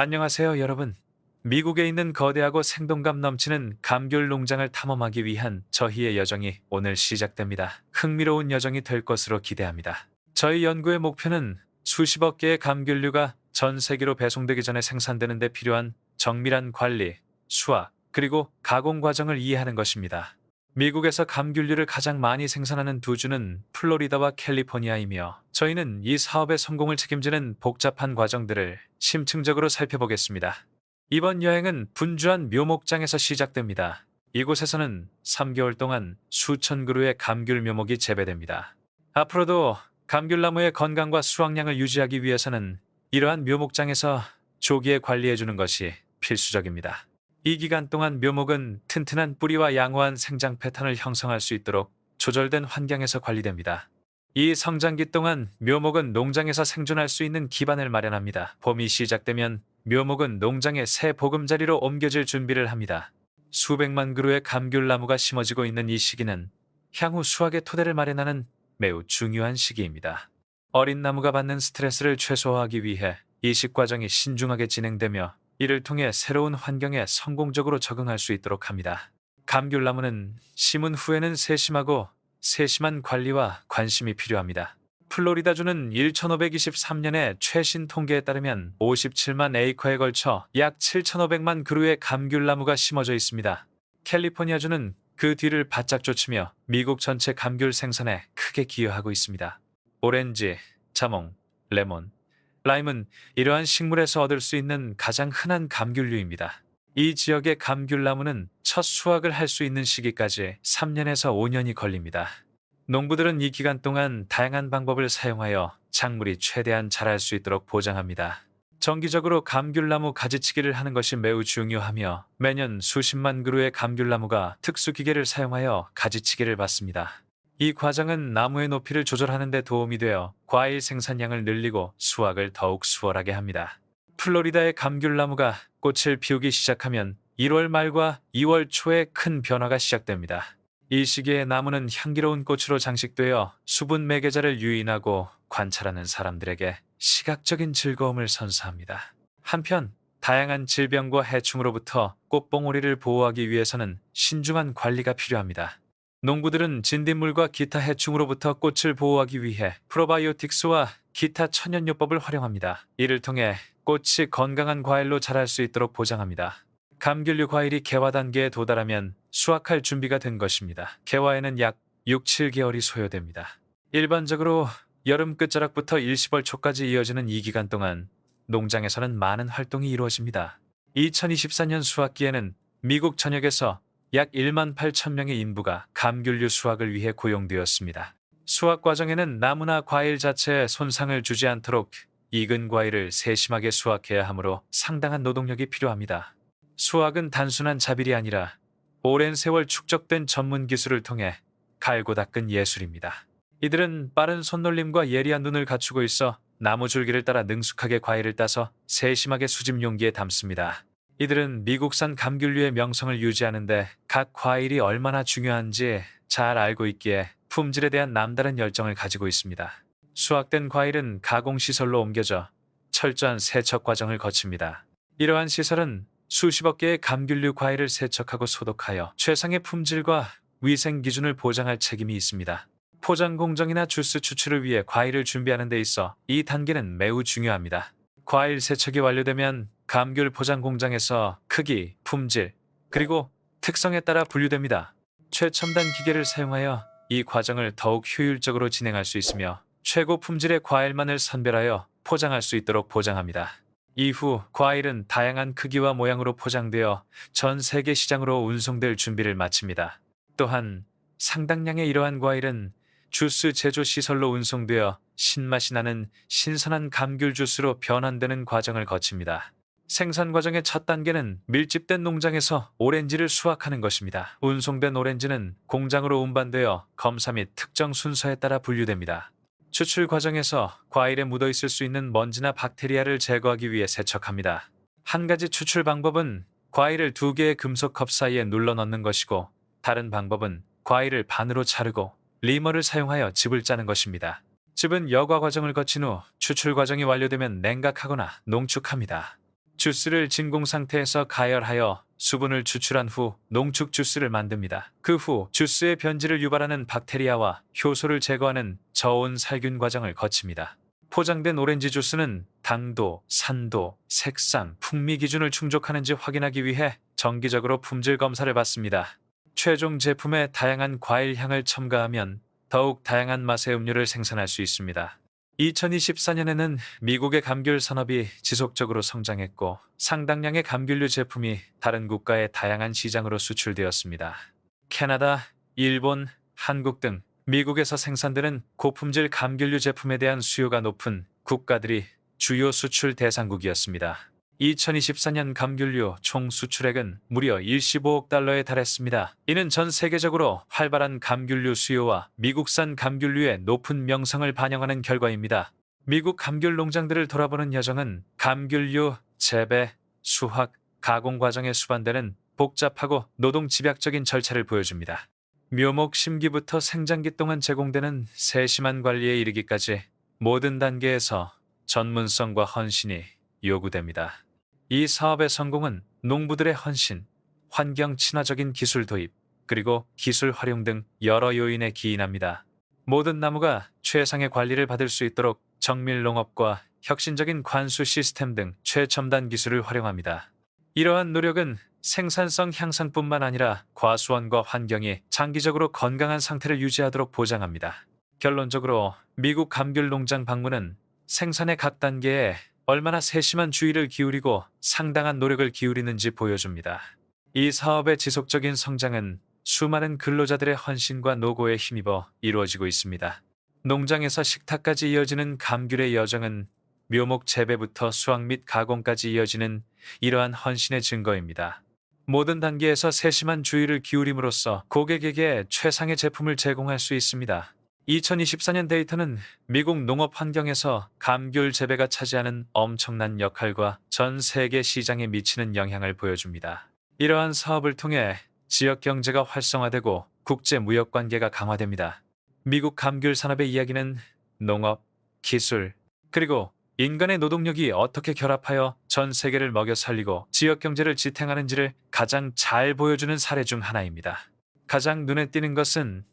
안녕하세요, 여러분. 미국에 있는 거대하고 생동감 넘치는 감귤 농장을 탐험하기 위한 저희의 여정이 오늘 시작됩니다. 흥미로운 여정이 될 것으로 기대합니다. 저희 연구의 목표는 수십억 개의 감귤류가 전 세계로 배송되기 전에 생산되는 데 필요한 정밀한 관리, 수확, 그리고 가공 과정을 이해하는 것입니다. 미국에서 감귤류를 가장 많이 생산하는 두 주는 플로리다와 캘리포니아이며 저희는 이 사업의 성공을 책임지는 복잡한 과정들을 심층적으로 살펴보겠습니다. 이번 여행은 분주한 묘목장에서 시작됩니다. 이곳에서는 3개월 동안 수천 그루의 감귤 묘목이 재배됩니다. 앞으로도 감귤나무의 건강과 수확량을 유지하기 위해서는 이러한 묘목장에서 조기에 관리해주는 것이 필수적입니다. 이 기간 동안 묘목은 튼튼한 뿌리와 양호한 생장 패턴을 형성할 수 있도록 조절된 환경에서 관리됩니다. 이 성장기 동안 묘목은 농장에서 생존할 수 있는 기반을 마련합니다. 봄이 시작되면 묘목은 농장의 새 보금자리로 옮겨질 준비를 합니다. 수백만 그루의 감귤나무가 심어지고 있는 이 시기는 향후 수확의 토대를 마련하는 매우 중요한 시기입니다. 어린 나무가 받는 스트레스를 최소화하기 위해 이식 과정이 신중하게 진행되며 이를 통해 새로운 환경에 성공적으로 적응할 수 있도록 합니다. 감귤나무는 심은 후에는 세심하고 세심한 관리와 관심이 필요합니다. 플로리다주는 1523년의 최신 통계에 따르면 57만 에이커에 걸쳐 약 7,500만 그루의 감귤나무가 심어져 있습니다. 캘리포니아주는 그 뒤를 바짝 쫓으며 미국 전체 감귤 생산에 크게 기여하고 있습니다. 오렌지, 자몽, 레몬, 라임은 이러한 식물에서 얻을 수 있는 가장 흔한 감귤류입니다. 이 지역의 감귤나무는 첫 수확을 할 수 있는 시기까지 3년에서 5년이 걸립니다. 농부들은 이 기간 동안 다양한 방법을 사용하여 작물이 최대한 자랄 수 있도록 보장합니다. 정기적으로 감귤나무 가지치기를 하는 것이 매우 중요하며 매년 수십만 그루의 감귤나무가 특수 기계를 사용하여 가지치기를 받습니다. 이 과정은 나무의 높이를 조절하는 데 도움이 되어 과일 생산량을 늘리고 수확을 더욱 수월하게 합니다. 플로리다의 감귤나무가 꽃을 피우기 시작하면 1월 말과 2월 초에 큰 변화가 시작됩니다. 이 시기에 나무는 향기로운 꽃으로 장식되어 수분 매개자를 유인하고 관찰하는 사람들에게 시각적인 즐거움을 선사합니다. 한편 다양한 질병과 해충으로부터 꽃봉오리를 보호하기 위해서는 신중한 관리가 필요합니다. 농부들은 진딧물과 기타 해충으로부터 꽃을 보호하기 위해 프로바이오틱스와 기타 천연요법을 활용합니다. 이를 통해 꽃이 건강한 과일로 자랄 수 있도록 보장합니다. 감귤류 과일이 개화 단계에 도달하면 수확할 준비가 된 것입니다. 개화에는 약 6, 7개월이 소요됩니다. 일반적으로 여름 끝자락부터 일시벌 초까지 이어지는 이 기간 동안 농장에서는 많은 활동이 이루어집니다. 2024년 수확기에는 미국 전역에서 약 1만 8천 명의 인부가 감귤류 수확을 위해 고용되었습니다. 수확 과정에는 나무나 과일 자체에 손상을 주지 않도록 익은 과일을 세심하게 수확해야 하므로 상당한 노동력이 필요합니다. 수확은 단순한 자빌이 아니라 오랜 세월 축적된 전문 기술을 통해 갈고 닦은 예술입니다. 이들은 빠른 손놀림과 예리한 눈을 갖추고 있어 나무 줄기를 따라 능숙하게 과일을 따서 세심하게 수집 용기에 담습니다. 이들은 미국산 감귤류의 명성을 유지하는데 각 과일이 얼마나 중요한지 잘 알고 있기에 품질에 대한 남다른 열정을 가지고 있습니다. 수확된 과일은 가공시설로 옮겨져 철저한 세척 과정을 거칩니다. 이러한 시설은 수십억 개의 감귤류 과일을 세척하고 소독하여 최상의 품질과 위생 기준을 보장할 책임이 있습니다. 포장 공정이나 주스 추출을 위해 과일을 준비하는 데 있어 이 단계는 매우 중요합니다. 과일 세척이 완료되면 감귤 포장 공장에서 크기, 품질, 그리고 특성에 따라 분류됩니다. 최첨단 기계를 사용하여 이 과정을 더욱 효율적으로 진행할 수 있으며 최고 품질의 과일만을 선별하여 포장할 수 있도록 보장합니다. 이후 과일은 다양한 크기와 모양으로 포장되어 전 세계 시장으로 운송될 준비를 마칩니다. 또한 상당량의 이러한 과일은 주스 제조 시설로 운송되어 신맛이 나는 신선한 감귤 주스로 변환되는 과정을 거칩니다. 생산 과정의 첫 단계는 밀집된 농장에서 오렌지를 수확하는 것입니다. 운송된 오렌지는 공장으로 운반되어 검사 및 특정 순서에 따라 분류됩니다. 추출 과정에서 과일에 묻어 있을 수 있는 먼지나 박테리아를 제거하기 위해 세척합니다. 한 가지 추출 방법은 과일을 두 개의 금속 컵 사이에 눌러 넣는 것이고 다른 방법은 과일을 반으로 자르고 리머를 사용하여 즙을 짜는 것입니다. 즙은 여과 과정을 거친 후 추출 과정이 완료되면 냉각하거나 농축합니다. 주스를 진공 상태에서 가열하여 수분을 추출한 후 농축 주스를 만듭니다. 그 후 주스의 변질을 유발하는 박테리아와 효소를 제거하는 저온 살균 과정을 거칩니다. 포장된 오렌지 주스는 당도, 산도, 색상, 풍미 기준을 충족하는지 확인하기 위해 정기적으로 품질 검사를 받습니다. 최종 제품에 다양한 과일 향을 첨가하면 더욱 다양한 맛의 음료를 생산할 수 있습니다. 2024년에는 미국의 감귤 산업이 지속적으로 성장했고 상당량의 감귤류 제품이 다른 국가의 다양한 시장으로 수출되었습니다. 캐나다, 일본, 한국 등 미국에서 생산되는 고품질 감귤류 제품에 대한 수요가 높은 국가들이 주요 수출 대상국이었습니다. 2024년 감귤류 총 수출액은 무려 15억 달러에 달했습니다. 이는 전 세계적으로 활발한 감귤류 수요와 미국산 감귤류의 높은 명성을 반영하는 결과입니다. 미국 감귤 농장들을 돌아보는 여정은 감귤류 재배, 수확, 가공 과정에 수반되는 복잡하고 노동 집약적인 절차를 보여줍니다. 묘목 심기부터 생장기 동안 제공되는 세심한 관리에 이르기까지 모든 단계에서 전문성과 헌신이 요구됩니다. 이 사업의 성공은 농부들의 헌신, 환경 친화적인 기술 도입, 그리고 기술 활용 등 여러 요인에 기인합니다. 모든 나무가 최상의 관리를 받을 수 있도록 정밀 농업과 혁신적인 관수 시스템 등 최첨단 기술을 활용합니다. 이러한 노력은 생산성 향상뿐만 아니라 과수원과 환경이 장기적으로 건강한 상태를 유지하도록 보장합니다. 결론적으로 미국 감귤 농장 방문은 생산의 각 단계에 얼마나 세심한 주의를 기울이고 상당한 노력을 기울이는지 보여줍니다. 이 사업의 지속적인 성장은 수많은 근로자들의 헌신과 노고에 힘입어 이루어지고 있습니다. 농장에서 식탁까지 이어지는 감귤의 여정은 묘목 재배부터 수확 및 가공까지 이어지는 이러한 헌신의 증거입니다. 모든 단계에서 세심한 주의를 기울임으로써 고객에게 최상의 제품을 제공할 수 있습니다. 2024년 데이터는 미국 농업 환경에서 감귤 재배가 차지하는 엄청난 역할과 전 세계 시장에 미치는 영향을 보여줍니다. 이러한 사업을 통해 지역 경제가 활성화되고 국제 무역 관계가 강화됩니다. 미국 감귤 산업의 이야기는 농업, 기술, 그리고 인간의 노동력이 어떻게 결합하여 전 세계를 먹여 살리고 지역 경제를 지탱하는지를 가장 잘 보여주는 사례 중 하나입니다. 가장 눈에 띄는 것은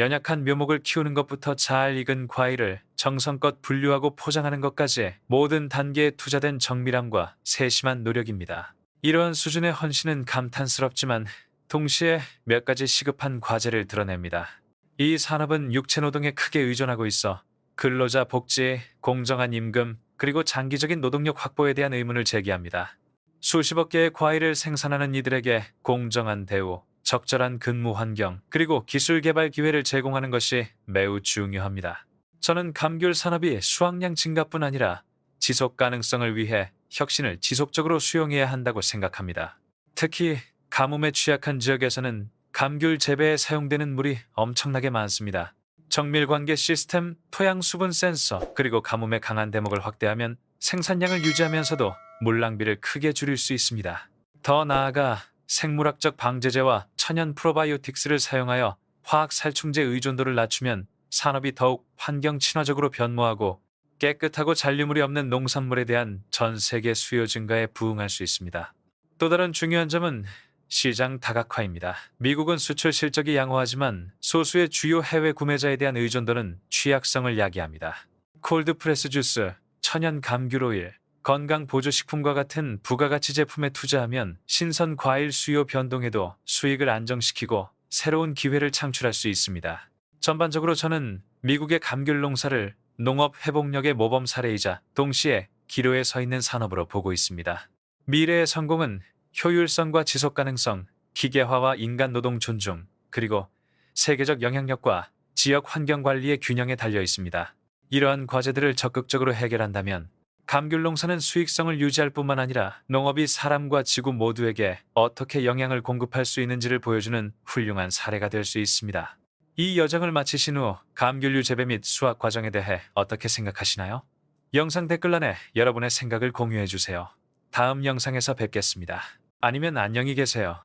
연약한 묘목을 키우는 것부터 잘 익은 과일을 정성껏 분류하고 포장하는 것까지 모든 단계에 투자된 정밀함과 세심한 노력입니다. 이러한 수준의 헌신은 감탄스럽지만 동시에 몇 가지 시급한 과제를 드러냅니다. 이 산업은 육체 노동에 크게 의존하고 있어 근로자 복지, 공정한 임금, 그리고 장기적인 노동력 확보에 대한 의문을 제기합니다. 수십억 개의 과일을 생산하는 이들에게 공정한 대우, 적절한 근무 환경, 그리고 기술 개발 기회를 제공하는 것이 매우 중요합니다. 저는 감귤 산업이 수확량 증가뿐 아니라 지속 가능성을 위해 혁신을 지속적으로 수용해야 한다고 생각합니다. 특히 가뭄에 취약한 지역에서는 감귤 재배에 사용되는 물이 엄청나게 많습니다. 정밀 관계 시스템, 토양 수분 센서, 그리고 가뭄에 강한 대목을 확대하면 생산량을 유지하면서도 물 낭비를 크게 줄일 수 있습니다. 더 나아가 생물학적 방제제와 천연 프로바이오틱스를 사용하여 화학 살충제 의존도를 낮추면 산업이 더욱 환경 친화적으로 변모하고 깨끗하고 잔류물이 없는 농산물에 대한 전 세계 수요 증가에 부응할 수 있습니다. 또 다른 중요한 점은 시장 다각화입니다. 미국은 수출 실적이 양호하지만 소수의 주요 해외 구매자에 대한 의존도는 취약성을 야기합니다. 콜드프레스 주스, 천연 감귤 오일, 건강 보조식품과 같은 부가가치 제품에 투자하면 신선 과일 수요 변동에도 수익을 안정시키고 새로운 기회를 창출할 수 있습니다. 전반적으로 저는 미국의 감귤 농사를 농업 회복력의 모범 사례이자 동시에 기로에 서 있는 산업으로 보고 있습니다. 미래의 성공은 효율성과 지속 가능성, 기계화와 인간 노동 존중, 그리고 세계적 영향력과 지역 환경 관리의 균형에 달려 있습니다. 이러한 과제들을 적극적으로 해결한다면 감귤 농사는 수익성을 유지할 뿐만 아니라 농업이 사람과 지구 모두에게 어떻게 영향을 공급할 수 있는지를 보여주는 훌륭한 사례가 될 수 있습니다. 이 여정을 마치신 후 감귤류 재배 및 수확 과정에 대해 어떻게 생각하시나요? 영상 댓글란에 여러분의 생각을 공유해 주세요. 다음 영상에서 뵙겠습니다. 아니면 안녕히 계세요.